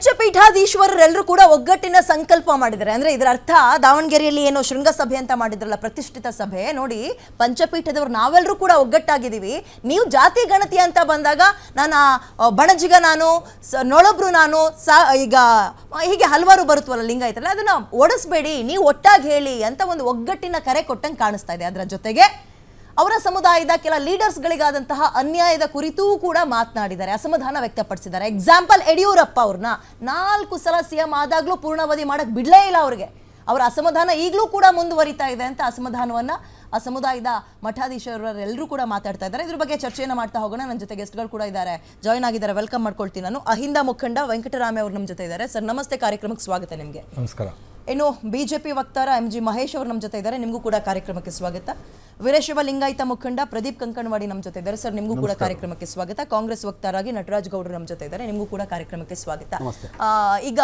ಪಂಚಪೀಠಾಧೀಶ್ವರರೆಲ್ಲರೂ ಕೂಡ ಒಗ್ಗಟ್ಟಿನ ಸಂಕಲ್ಪ ಮಾಡಿದ್ದಾರೆ. ಅಂದ್ರೆ ಇದರ ಅರ್ಥ ದಾವಣಗೆರೆಯಲ್ಲಿ ಏನೋ ಶೃಂಗಸಭೆ ಅಂತ ಮಾಡಿದ್ರಲ್ಲ, ಪ್ರತಿಷ್ಠಿತ ಸಭೆ. ನೋಡಿ, ಪಂಚಪೀಠದವರು ನಾವೆಲ್ಲರೂ ಕೂಡ ಒಗ್ಗಟ್ಟಾಗಿದ್ದೀವಿ. ನೀವು ಜಾತಿ ಗಣತಿ ಅಂತ ಬಂದಾಗ ನಾನು ಬಣಜಿಗ ನಾನು ನೊಳಬ್ರು ನಾನು, ಸ, ಈಗ ಹೀಗೆ ಹಲವಾರು ಬರುತ್ತವಲ್ಲ ಲಿಂಗಾಯತಲ್ಲ ಅದನ್ನ ಓಡಿಸ್ಬೇಡಿ ನೀವು ಒಟ್ಟಾಗಿ ಹೇಳಿ ಅಂತ ಒಂದು ಒಗ್ಗಟ್ಟಿನ ಕರೆ ಕೊಟ್ಟಂಗೆ ಕಾಣಿಸ್ತಾ ಇದೆ. ಅದರ ಜೊತೆಗೆ ಅವರ ಸಮುದಾಯದ ಕೆಲ ಲೀಡರ್ಸ್ಗಳಿಗಾದಂತಹ ಅನ್ಯಾಯದ ಕುರಿತೂ ಕೂಡ ಮಾತನಾಡಿದ್ದಾರೆ. ಅಸಮಾಧಾನ ವ್ಯಕ್ತಪಡಿಸಿದ್ದಾರೆ. ಎಕ್ಸಾಂಪಲ್ ಯಡಿಯೂರಪ್ಪ ಅವ್ರನ್ನ ನಾಲ್ಕು ಸಲ ಸಿಎಂ ಆದಾಗ್ಲೂ ಪೂರ್ಣಾವಧಿ ಮಾಡಕ್ ಬಿಡ್ಲೇ ಇಲ್ಲ ಅವ್ರಿಗೆ. ಅವರ ಅಸಮಾಧಾನ ಈಗಲೂ ಕೂಡ ಮುಂದುವರಿತಾ ಇದೆ ಅಂತ ಅಸಮಾಧಾನವನ್ನ ಆ ಸಮುದಾಯದ ಮಠಾಧೀಶರೆಲ್ಲರೂ ಕೂಡ ಮಾತಾಡ್ತಾ ಇದ್ದಾರೆ. ಇದ್ರ ಬಗ್ಗೆ ಚರ್ಚೆಯನ್ನು ಮಾಡ್ತಾ ಹೋಗೋಣ. ನನ್ನ ಜೊತೆ ಗೆಸ್ಟ್ಗಳು ಕೂಡ ಇದ್ದಾರೆ. ಜಾಯ್ನ್ ಆಗಿದ್ದಾರೆ. ವೆಲ್ಕಮ್ ಮಾಡ್ಕೊಳ್ತೀನಿ ನಾನು. ಅಹಿಂದ ಮುಖಂಡ ವೆಂಕಟರಾಮಯ್ಯ ಅವರು ನಮ್ಮ ಜೊತೆ ಇದ್ದಾರೆ. ಸರ್ ನಮಸ್ತೆ. ಕಾರ್ಯಕ್ರಮಕ್ಕೆ ಸ್ವಾಗತ ನಿಮಗೆ. ನಮಸ್ಕಾರ. ಇನ್ನು ಬಿಜೆಪಿ ವಕ್ತಾರ ಎಂ ಜಿ ಮಹೇಶ್ ಅವರು ನಮ್ಮ ಜೊತೆ ಇದ್ದಾರೆ. ನಿಮಗೂ ಕೂಡ ಕಾರ್ಯಕ್ರಮಕ್ಕೆ ಸ್ವಾಗತ. ವೀರಶೈವ ಲಿಂಗಾಯತ ಮುಖಂಡ ಪ್ರದೀಪ್ ಕಂಕಣವಾಡಿ ನಮ್ಮ ಜೊತೆ ಇದ್ದಾರೆ. ಸರ್ ನಿಮಗೂ ಕೂಡ ಕಾರ್ಯಕ್ರಮಕ್ಕೆ ಸ್ವಾಗತ. ಕಾಂಗ್ರೆಸ್ ವಕ್ತಾರಾಗಿ ನಟರಾಜ್ ಗೌಡರು ನಮ್ಮ ಜೊತೆ ಇದ್ದಾರೆ. ನಿಮಗೂ ಕೂಡ ಕಾರ್ಯಕ್ರಮಕ್ಕೆ ಸ್ವಾಗತ. ಆ, ಈಗ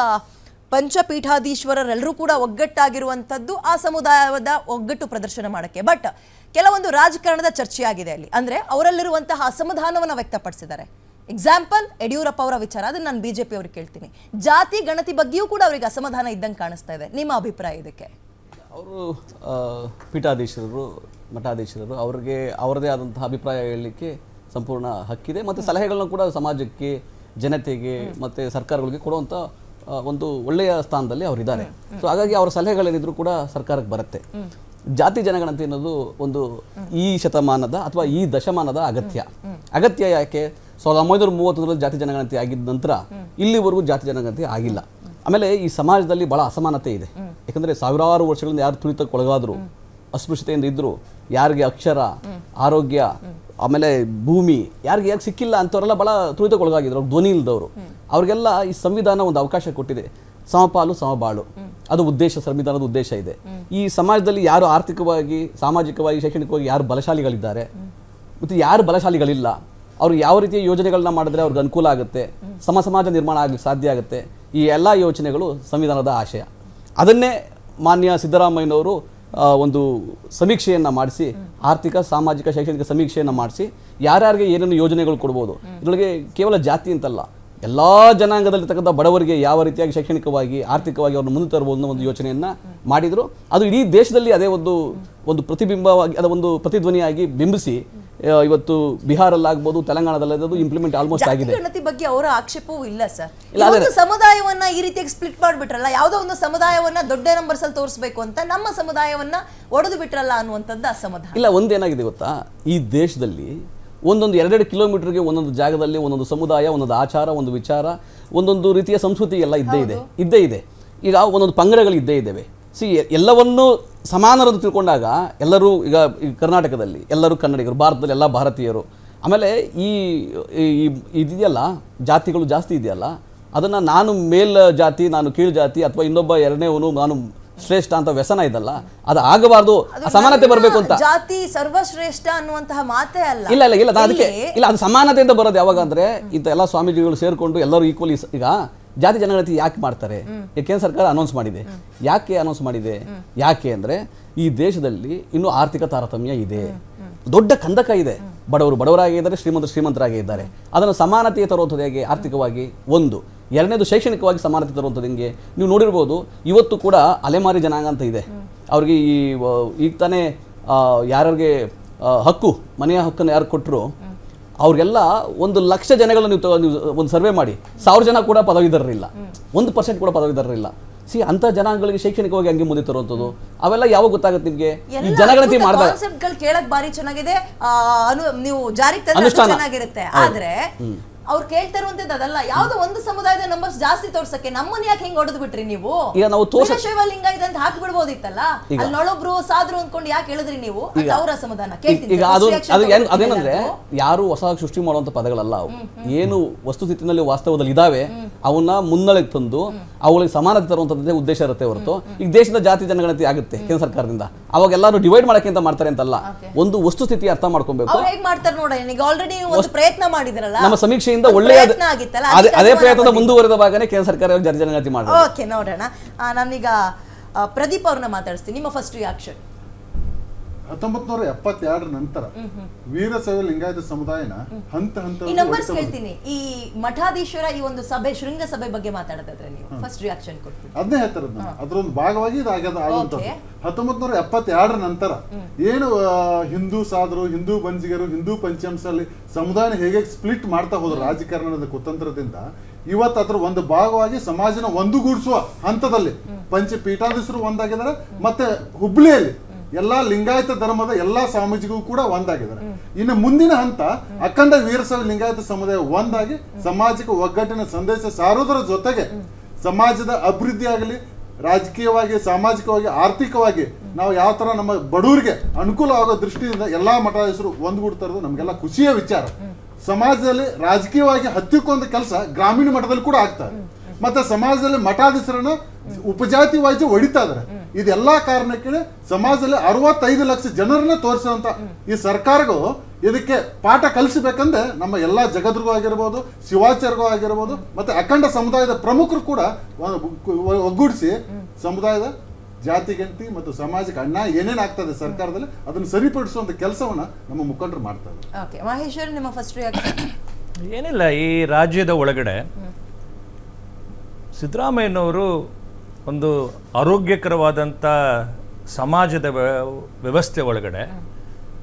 ಪಂಚಪೀಠಾಧೀಶ್ವರರೆಲ್ಲರೂ ಕೂಡ ಒಗ್ಗಟ್ಟಾಗಿರುವಂಥದ್ದು ಆ ಸಮುದಾಯದ ಒಗ್ಗಟ್ಟು ಪ್ರದರ್ಶನ ಮಾಡೋಕ್ಕೆ. ಬಟ್ ಕೆಲವೊಂದು ರಾಜಕಾರಣದ ಚರ್ಚೆಯಾಗಿದೆ ಅಲ್ಲಿ. ಅಂದ್ರೆ ಅವರಲ್ಲಿರುವಂತಹ ಅಸಮಾಧಾನವನ್ನು ವ್ಯಕ್ತಪಡಿಸಿದ್ದಾರೆ. ಎಕ್ಸಾಂಪಲ್ ಯಡಿಯೂರಪ್ಪ ಅವರ ವಿಚಾರ ಅದನ್ನ ನಾನು ಬಿಜೆಪಿ ಅವ್ರಿಗೆ ಕೇಳ್ತೀನಿ. ಜಾತಿ ಗಣತಿ ಬಗ್ಗೆಯೂ ಕೂಡ ಅವರಿಗೆ ಅಸಮಾಧಾನ ಇದ್ದಂಗೆ ಕಾಣಿಸ್ತಾ ಇದೆ. ನಿಮ್ಮ ಅಭಿಪ್ರಾಯ ಇದಕ್ಕೆ? ಅವರು ಪೀಠಾಧೀಶರು ಮಠಾಧೀಶರು ಅವರಿಗೆ ಅವರದೇ ಆದಂತಹ ಅಭಿಪ್ರಾಯ ಹೇಳಲಿಕ್ಕೆ ಸಂಪೂರ್ಣ ಹಕ್ಕಿದೆ. ಮತ್ತು ಸಲಹೆಗಳನ್ನ ಕೂಡ ಸಮಾಜಕ್ಕೆ ಜನತೆಗೆ ಮತ್ತು ಸರ್ಕಾರಗಳಿಗೆ ಕೊಡುವಂಥ ಒಂದು ಒಳ್ಳೆಯ ಸ್ಥಾನದಲ್ಲಿ ಅವರಿದ್ದಾರೆ. ಸೊ ಹಾಗಾಗಿ ಅವರ ಸಲಹೆಗಳೇನಿದ್ರು ಕೂಡ ಸರ್ಕಾರಕ್ಕೆ ಬರುತ್ತೆ. ಜಾತಿ ಜನಗಣತಿ ಅನ್ನೋದು ಒಂದು ಈ ಶತಮಾನದ ಅಥವಾ ಈ ದಶಮಾನದ ಅಗತ್ಯ. ಅಗತ್ಯ ಯಾಕೆ? ಸಾವಿರದ ಒಂಬೈನೂರ ಮೂವತ್ತೊಂದರಲ್ಲಿ ಜಾತಿ ಜನಗಣತಿ ಆಗಿದ್ದ ನಂತರ ಇಲ್ಲಿವರೆಗೂ ಜಾತಿ ಜನಗಣತಿ ಆಗಿಲ್ಲ. ಆಮೇಲೆ ಈ ಸಮಾಜದಲ್ಲಿ ಬಹಳ ಅಸಮಾನತೆ ಇದೆ. ಯಾಕಂದ್ರೆ ಸಾವಿರಾರು ವರ್ಷಗಳಿಂದ ಯಾರು ತುಳಿತಕ್ಕೆ ಒಳಗಾದರು ಅಸ್ಪೃಶ್ಯತೆಯಿಂದ ಇದ್ದರು ಯಾರಿಗೆ ಅಕ್ಷರ, ಆರೋಗ್ಯ, ಆಮೇಲೆ ಭೂಮಿ ಯಾರಿಗೆ ಯಾಕೆ ಸಿಕ್ಕಿಲ್ಲ ಅಂಥವರೆಲ್ಲ ಭಾಳ ತುಳಿತಕ್ಕೆ ಒಳಗಾಗಿದ್ರು ಅವ್ರು ಧ್ವನಿ ಇಲ್ಲದವರು ಅವ್ರಿಗೆಲ್ಲ ಈ ಸಂವಿಧಾನ ಒಂದು ಅವಕಾಶ ಕೊಟ್ಟಿದೆ. ಸಮಪಾಲು, ಸಮಬಾಳು. ಅದು ಉದ್ದೇಶ, ಸಂವಿಧಾನದ ಉದ್ದೇಶ ಇದೆ. ಈ ಸಮಾಜದಲ್ಲಿ ಯಾರು ಆರ್ಥಿಕವಾಗಿ, ಸಾಮಾಜಿಕವಾಗಿ, ಶೈಕ್ಷಣಿಕವಾಗಿ ಯಾರು ಬಲಶಾಲಿಗಳಿದ್ದಾರೆ, ಮತ್ತು ಯಾರು ಬಲಶಾಲಿಗಳಿಲ್ಲ ಅವ್ರು ಯಾವ ರೀತಿಯ ಯೋಜನೆಗಳನ್ನ ಮಾಡಿದ್ರೆ ಅವ್ರಿಗೆ ಅನುಕೂಲ ಆಗುತ್ತೆ, ಸಮ ಸಮಾಜ ನಿರ್ಮಾಣ ಆಗಲಿಕ್ಕೆ ಸಾಧ್ಯ ಆಗುತ್ತೆ, ಈ ಎಲ್ಲ ಯೋಚನೆಗಳು ಸಂವಿಧಾನದ ಆಶಯ. ಅದನ್ನೇ ಮಾನ್ಯ ಸಿದ್ದರಾಮಯ್ಯನವರು ಒಂದು ಸಮೀಕ್ಷೆಯನ್ನು ಮಾಡಿಸಿ, ಆರ್ಥಿಕ, ಸಾಮಾಜಿಕ, ಶೈಕ್ಷಣಿಕ ಸಮೀಕ್ಷೆಯನ್ನು ಮಾಡಿಸಿ, ಯಾರ್ಯಾರಿಗೆ ಏನೇನು ಯೋಜನೆಗಳು ಕೊಡ್ಬೋದು, ಇದರೊಳಗೆ ಕೇವಲ ಜಾತಿ ಅಂತಲ್ಲ, ಎಲ್ಲ ಜನಾಂಗದಲ್ಲಿರ್ತಕ್ಕಂಥ ಬಡವರಿಗೆ ಯಾವ ರೀತಿಯಾಗಿ ಶೈಕ್ಷಣಿಕವಾಗಿ, ಆರ್ಥಿಕವಾಗಿ ಅವ್ರನ್ನ ಮುಂದೆ ತರಬಹುದು ಅನ್ನೋ ಒಂದು ಯೋಚನೆಯನ್ನು ಮಾಡಿದ್ರು. ಅದು ಇಡೀ ದೇಶದಲ್ಲಿ ಅದೇ ಒಂದು ಒಂದು ಪ್ರತಿಬಿಂಬವಾಗಿ, ಅದ ಒಂದು ಪ್ರತಿಧ್ವನಿಯಾಗಿ ಬಿಂಬಿಸಿ ಇವತ್ತು ಬಿಹಾರಲ್ಲಾಗ್ಬೋದು ತೆಲಂಗಾಣದಲ್ಲಿ ಇಂಪ್ಲಿಮೆಂಟ್ ಆಲ್ಮೋಸ್ಟ್ ಆಗಿದೆ. ಗಣತಿ ಬಗ್ಗೆ ಅವರ ಆಕ್ಷೇಪವೂ ಇಲ್ಲ ಸರ್. ಸಮುದಾಯವನ್ನ ಈ ರೀತಿಯಾಗಿ ಸ್ಪ್ಲಿಟ್ ಮಾಡಿಬಿಟ್ರಲ್ಲ ಯಾವುದೋ ಒಂದು ಸಮುದಾಯವನ್ನ ದೊಡ್ಡ ನಂಬರ್ಸ್ ಅಲ್ಲಿ ತೋರಿಸಬೇಕು ಅಂತ ನಮ್ಮ ಸಮುದಾಯವನ್ನ ಒಡೆದು ಬಿಟ್ರಲ್ಲ ಅನ್ನುವಂಥದ್ದು ಅಸಮಾಧಾನ. ಇಲ್ಲ ಒಂದೇನಾಗಿದೆ ಗೊತ್ತಾ? ಈ ದೇಶದಲ್ಲಿ ಒಂದೊಂದು ಎರಡೆರಡು ಕಿಲೋಮೀಟರ್ಗೆ ಒಂದೊಂದು ಜಾಗದಲ್ಲಿ ಒಂದೊಂದು ಸಮುದಾಯ ಒಂದೊಂದು ಆಚಾರ ಒಂದು ವಿಚಾರ ಒಂದೊಂದು ರೀತಿಯ ಸಂಸ್ಕೃತಿ ಎಲ್ಲ ಇದ್ದೇ ಇದೆ. ಇದ್ದೇ ಇದೆ. ಈಗ ಒಂದೊಂದು ಪಂಗಡಗಳು ಇದ್ದೇ ಇದ್ದಾವೆ. ಸಿ ಎಲ್ಲವನ್ನೂ ಸಮಾನರಂತ ತಿಳ್ಕೊಂಡಾಗ ಎಲ್ಲರೂ ಈಗ ಈ ಕರ್ನಾಟಕದಲ್ಲಿ ಎಲ್ಲರೂ ಕನ್ನಡಿಗರು ಭಾರತದಲ್ಲಿ ಎಲ್ಲ ಭಾರತೀಯರು ಆಮೇಲೆ ಈ ಇದೆಯಲ್ಲ ಜಾತಿಗಳು ಜಾಸ್ತಿ ಇದೆಯಲ್ಲ ಅದನ್ನು ನಾನು ಮೇಲ್ ಜಾತಿ ನಾನು ಕೀಳು ಜಾತಿ ಅಥವಾ ಇನ್ನೊಬ್ಬ ಎರಡನೇವನು ನಾನು ಶ್ರೇಷ್ಠ ಅಂತ ವ್ಯಸನ ಇದಲ್ಲ ಅದು ಆಗಬಾರ್ದು ಸಮಾನತೆ ಬರಬೇಕು ಅಂತ. ಜಾತಿ ಸರ್ವಶ್ರೇಷ್ಠ ಅನ್ನುವಂತಹ ಮಾತೇ ಅಲ್ಲ. ಇಲ್ಲ ಇಲ್ಲ ಇಲ್ಲ ಅದಕ್ಕೆ ಇಲ್ಲ ಅದು ಸಮಾನತೆಯಿಂದ ಬರೋದು ಯಾವಾಗ ಅಂದ್ರೆ ಇಂಥ ಎಲ್ಲ ಸ್ವಾಮೀಜಿಗಳು ಸೇರ್ಕೊಂಡು ಎಲ್ಲರೂ ಈಕ್ವಲಿ ಈಗ ಜಾತಿ ಜನಗಣತಿ ಯಾಕೆ ಮಾಡ್ತಾರೆ? ಕೇಂದ್ರ ಸರ್ಕಾರ ಅನೌನ್ಸ್ ಮಾಡಿದೆ. ಯಾಕೆ ಅನೌನ್ಸ್ ಮಾಡಿದೆ? ಯಾಕೆ ಅಂದ್ರೆ ಈ ದೇಶದಲ್ಲಿ ಇನ್ನೂ ಆರ್ಥಿಕ ತಾರತಮ್ಯ ಇದೆ. ದೊಡ್ಡ ಕಂದಕ ಇದೆ. ಬಡವರು ಬಡವರಾಗಿ ಇದ್ದಾರೆ ಶ್ರೀಮಂತರು ಶ್ರೀಮಂತರಾಗಿ ಇದ್ದಾರೆ. ಅದನ್ನು ಸಮಾನತೆ ತರುವಂಥದ್ದು ಹೇಗೆ? ಆರ್ಥಿಕವಾಗಿ ಒಂದು. ಎರಡನೇದು ಶೈಕ್ಷಣಿಕವಾಗಿ ಸಮಾನತೆ ತರುವಂಥದ್ದು ಹೆಂಗೆ? ನೀವು ನೋಡಿರ್ಬೋದು ಇವತ್ತು ಕೂಡ ಅಲೆಮಾರಿ ಜನಾಂಗ ಅಂತ ಇದೆ. ಅವ್ರಿಗೆ ಈ ಈಗ ತಾನೇ ಯಾರ್ಯಾರಿಗೆ ಹಕ್ಕು ಮನೆಯ ಹಕ್ಕನ್ನು ಯಾರು ಕೊಟ್ಟರು ಅವ್ರಿಗೆಲ್ಲ ಒಂದು ಲಕ್ಷ ಜನಗಳನ್ನ ನೀವು ತಗೋ- ನೀವು ಒಂದು ಸರ್ವೆ ಮಾಡಿ ಸಾವಿರ ಜನ ಕೂಡ ಪದವೀಧರರಿಲ್ಲ. ಒಂದು ಪರ್ಸೆಂಟ್ ಕೂಡ ಪದವೀಧರರಿಲ್ಲ. ಸಿ ಅಂತ ಜನಾಂಗಗಳಿಗೆ ಶೈಕ್ಷಣಿಕವಾಗಿ ಹಂಗೆ ಮುಂದೆ ತರುವಂಥದ್ದು ಅವೆಲ್ಲ ಯಾವಾಗ ಗೊತ್ತಾಗುತ್ತೆ ನಿಮಗೆ? ಈ ಜನಗಣತಿ ಮಾಡಿದಾಗ. ಕೇಳಕ್ ಬಾರಿ ಚೆನ್ನಾಗಿದೆ. ಆ, ಅನು ನೀವು ಜಾರಿಗೆ ತಂದ್ರೆ ಅದು ಅನುಷ್ಠಾನ. ಚೆನ್ನಾಗಿರುತ್ತೆ. ಆದ್ರೆ ಅವ್ರು ಕೇಳ್ತಾ ಇರುವಂತದ್ದು ಅದಲ್ಲ. ಯಾವ್ದೋ ಒಂದು ಸಮುದಾಯದ ನಂಬರ್ಸ್ ಜಾಸ್ತಿ ತೋರ್ಸಕ್ಕೆ ನಮ್ಮನ್ನ ಯಾಕೆ ಹಿಂಗ್ ಹೊಡೆದು ಬಿಟ್ರಿ ನೀವು? ಈಗ ನಾವು ತೋರ್ಸ- ವೀರಶೈವ ಲಿಂಗಾಯತ ಅಂತ ಹಾಕಿ ಬಿಡ್ಬೋದಿತ್ತಲ್ಲ ಅಲ್ಲಿ ನೊಳೊಬ್ರು ಸಾದ್ರು ಅಂದ್ಕೊಂಡು ಯಾಕೆ ಹೇಳಿದ್ರಿ ನೀವು? ಅಂತ ಅವ್ರ ಸಮಾಧಾನ ಕೇಳ್ತೀನಿ ಈಗ sir. ಅದು reaction ಅದು ಏನು ತಗೊಳ್ತೀನಿ ಅದೇನಂದ್ರೆ ನಾನು. ಯಾರು ಹೊಸ ಸೃಷ್ಟಿ ಮಾಡುವಂತ ಪದಗಳಲ್ಲ ಅವು. ಏನು ವಸ್ತುಸ್ಥಿತಿನಲ್ಲಿ ವಾಸ್ತವದಲ್ಲಿ ಇದಾವೆ ಅವನ್ನ ಮುನ್ನಡೆಗೆ ತಂದು ಅವುಗಳಿಗೆ ಸಮಾನತೆ ತರುವಂತದ್ದೇ ಉದ್ದೇಶ ಇರುತ್ತೆ ಹೊರತು. ಈಗ ದೇಶದ ಜಾತಿ ಜನಗಣತಿ ಆಗುತ್ತೆ ಕೇಂದ್ರ ಸರ್ಕಾರದಿಂದ. ಅವಾಗ ಎಲ್ಲರೂ ಡಿವೈಡ್ ಮಾಡಕ್ಕೆ ಅಂತ ಮಾಡ್ತಾರೆ ಅಂತಲ್ಲ. ಒಂದು ವಸ್ತುಸ್ಥಿತಿ ಅರ್ಥ ಮಾಡ್ಕೊಬೇಕು. ಅವ್ರು ಹೇಗ್ ಮಾಡ್ತಾರೆ ನೋಡ ಈಗ ಆಲ್ರೆಡಿ ಒಂದು ಪ್ರಯತ್ನ ಮಾಡಿದ್ರಲ್ಲ. ನಮ್ಮ ಸಮೀಕ್ಷೆಯಿಂದ ಒಂದು ಒಳ್ಳೆಯ ಅದೇ ಪ್ರಯತ್ನದ ಮುಂದುವರೆದ ಭಾಗನೇ ಕೇಂದ್ರ ಸರ್ಕಾರ ಜಾತಿ ಮಾಡಿ ಓಕೆ ನೋಡೋಣ. ನಾನೀಗ ಪ್ರದೀಪ್ ಅವ್ರನ್ನ ಮಾತಾಡಿಸ್ತೀನಿ. ನಿಮ್ಮ ಫಸ್ಟ್ ರಿಯಾಕ್ಷನ್ ಹತ್ತೊಂಬತ್ ನೂರ ಎಪ್ಪತ್ತೆರಡರ ನಂತರ ವೀರಶೈವ ಲಿಂಗಾಯತ ಸಮುದಾಯನ ಹಂತ ಹಂತ ಈ ನಂಬರ್ಸ್ ಹೇಳ್ತೀನಿ ಈ ಮಠಾಧೀಶ್ವರ ಈ ಒಂದು ಸಭೆ ಶೃಂಗ ಸಭೆ ಬಗ್ಗೆ ಮಾತಾಡೋದಾದ್ರೆ ನೀವು ಫಸ್ಟ್ ರಿಯಾಕ್ಷನ್ ಕೊಡ್ತೀನಿ. ಅದನ್ನೇ ಹೇಳ್ತಾರೆ ಅದ್ರೊಂದು ಭಾಗವಾಗಿ ಇದಾಗ್ಯದ ಆಗ್ಯದ ಆಗುವಂಥದ್ದು. ಹತ್ತೊಂಬತ್ ನೂರ ಎಪ್ಪತ್ತೆರಡರ ನಂತರ ಏನು ಹಿಂದೂ ಸಾಧರು ಹಿಂದೂ ಬಂಜಿಗರು ಹಿಂದೂ ಪಂಚಮಸಲ್ಲಿ ಸಮುದಾಯ ಹೇಗೆ ಸ್ಪ್ಲಿಟ್ ಮಾಡ್ತಾ ಹೋದ್ರು ರಾಜಕಾರಣದ ಕುತಂತ್ರದಿಂದ ಇವತ್ತು ಅದ್ರ ಒಂದು ಭಾಗವಾಗಿ ಸಮಾಜನ ಒಂದುಗೂಡಿಸುವ ಹಂತದಲ್ಲಿ ಪಂಚ ಪೀಠಾಧೀಶರು ಒಂದಾಗಿದ್ದಾರೆ. ಮತ್ತೆ ಹುಬ್ಳಿಯಲ್ಲಿ ಎಲ್ಲಾ ಲಿಂಗಾಯತ ಧರ್ಮದ ಎಲ್ಲಾ ಸ್ವಾಮೀಜಿಗೂ ಕೂಡ ಒಂದಾಗಿದ್ದಾರೆ. ಇನ್ನು ಮುಂದಿನ ಹಂತ ಅಖಂಡ ವೀರಸವ ಲಿಂಗಾಯತ ಸಮುದಾಯ ಒಂದಾಗಿ ಸಮಾಜಕ್ಕೆ ಒಗ್ಗಟ್ಟಿನ ಸಂದೇಶ ಸಾರೋದರ ಜೊತೆಗೆ ಸಮಾಜದ ಅಭಿವೃದ್ಧಿ ಆಗಲಿ, ರಾಜಕೀಯವಾಗಿ, ಸಾಮಾಜಿಕವಾಗಿ, ಆರ್ಥಿಕವಾಗಿ ನಾವು ಯಾವ ತರ ನಮ್ಮ ಬಡವರಿಗೆ ಅನುಕೂಲ ಆಗೋ ದೃಷ್ಟಿಯಿಂದ ಎಲ್ಲಾ ಮಠಾಧೀಶರು ಒಂದುಗೂಡ್ತಾ ಇರೋದು ನಮಗೆಲ್ಲ ಖುಷಿಯ ವಿಚಾರ. ಸಮಾಜದಲ್ಲಿ ರಾಜಕೀಯವಾಗಿ ಹತ್ತಿಕ್ಕೊಂದ ಕೆಲಸ ಗ್ರಾಮೀಣ ಮಟ್ಟದಲ್ಲಿ ಕೂಡ ಆಗ್ತಾ ಇದೆ. ಮತ್ತೆ ಸಮಾಜದಲ್ಲಿ ಮಠಾಧೀಶರನ್ನ ಉಪಜಾತಿ ವಾಯ್ಜ ಹೊಡಿತಾ ಇದಾರೆ. ಇದೆಲ್ಲಾ ಕಾರಣಕ್ಕೆ ಸಮಾಜದಲ್ಲಿ ಅರವತ್ತೈದು ಲಕ್ಷ ಜನರನ್ನ ತೋರಿಸುವಂತ ಈ ಸರ್ಕಾರಗೂ ಇದಕ್ಕೆ ಪಾಠ ಕಲಿಸಬೇಕಂದ್ರೆ ನಮ್ಮ ಎಲ್ಲಾ ಜಗದ್ರಿಗೂ ಆಗಿರ್ಬೋದು ಶಿವಾಚಾರ್ಯಗೂ ಆಗಿರ್ಬೋದು ಮತ್ತೆ ಅಖಂಡ ಸಮುದಾಯದ ಪ್ರಮುಖರು ಕೂಡ ಒಗ್ಗೂಡಿಸಿ ಸಮುದಾಯದ ಜಾತಿ ಗಂಟಿ ಮತ್ತು ಸಾಮಾಜಿಕ ಅನ್ಯಾಯ ಏನೇನು ಆಗ್ತದೆ ಸರ್ಕಾರದಲ್ಲಿ ಅದನ್ನು ಸರಿಪಡಿಸುವಂತ ಕೆಲಸವನ್ನ ನಮ್ಮ ಮುಖಂಡರು ಮಾಡ್ತಾರೆ ಓಕೆ ಮಹೇಶ್ವರ್ ನಿಮ್ಮ ಫಸ್ಟ್ ರಿಯಾಕ್ಷನ್ ಏನಿಲ್ಲ ಈ ರಾಜ್ಯದ ಒಳಗಡೆ ಸಿದ್ದರಾಮಯ್ಯನವರು ಒಂದು ಆರೋಗ್ಯಕರವಾದಂಥ ಸಮಾಜದ ವ್ಯ- ವ್ಯವಸ್ಥೆ ಒಳಗಡೆ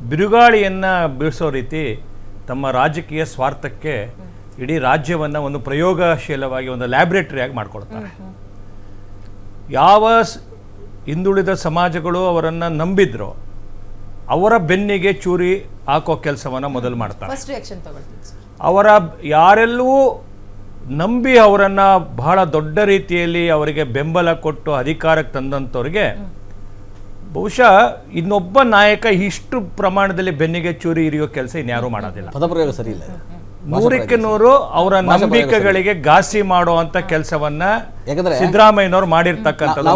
ಬಿರುಗಾಳಿಯನ್ನು ಬೀಳಿಸೋ ರೀತಿ ತಮ್ಮ ರಾಜಕೀಯ ಸ್ವಾರ್ಥಕ್ಕೆ ಇಡೀ ರಾಜ್ಯವನ್ನು ಒಂದು ಪ್ರಯೋಗಶೀಲವಾಗಿ ಒಂದು ಲ್ಯಾಬ್ರೇಟರಿಯಾಗಿ ಮಾಡ್ಕೊಳ್ತಾರೆ ಯಾವ ಹಿಂದುಳಿದ ಸಮಾಜಗಳು ಅವರನ್ನು ನಂಬಿದ್ರೋ ಅವರ ಬೆನ್ನಿಗೆ ಚೂರಿ ಹಾಕೋ ಕೆಲಸವನ್ನು ಮೊದಲು ಮಾಡ್ತಾರೆ. ಅವರ ಯಾರೆಲ್ಲವೂ ನಂಬಿ ಅವರನ್ನು ಬಹಳ ದೊಡ್ಡ ರೀತಿಯಲ್ಲಿ ಅವರಿಗೆ ಬೆಂಬಲ ಕೊಟ್ಟು ಅಧಿಕಾರಕ್ಕೆ ತಂದಂಥವ್ರಿಗೆ ಬಹುಶಃ ಇನ್ನೊಬ್ಬ ನಾಯಕ ಇಷ್ಟು ಪ್ರಮಾಣದಲ್ಲಿ ಬೆನ್ನಿಗೆ ಚೂರಿ ಇರಿಯೋ ಕೆಲಸ ಇನ್ಯಾರೂ ಮಾಡೋದಿಲ್ಲ ಪದಪ್ರಯೋಗ ಸರಿ ಇಲ್ಲ. ನೂರಕ್ಕೆ ನೂರು ಅವರ. ನಂಬಿಕೆಗಳಿಗೆ ಘಾಸಿ ಮಾಡುವಂತ ಕೆಲಸವನ್ನ ಸಿದ್ದರಾಮಯ್ಯನವರು ಮಾಡಿರ್ತಕ್ಕಂಥದ್ದು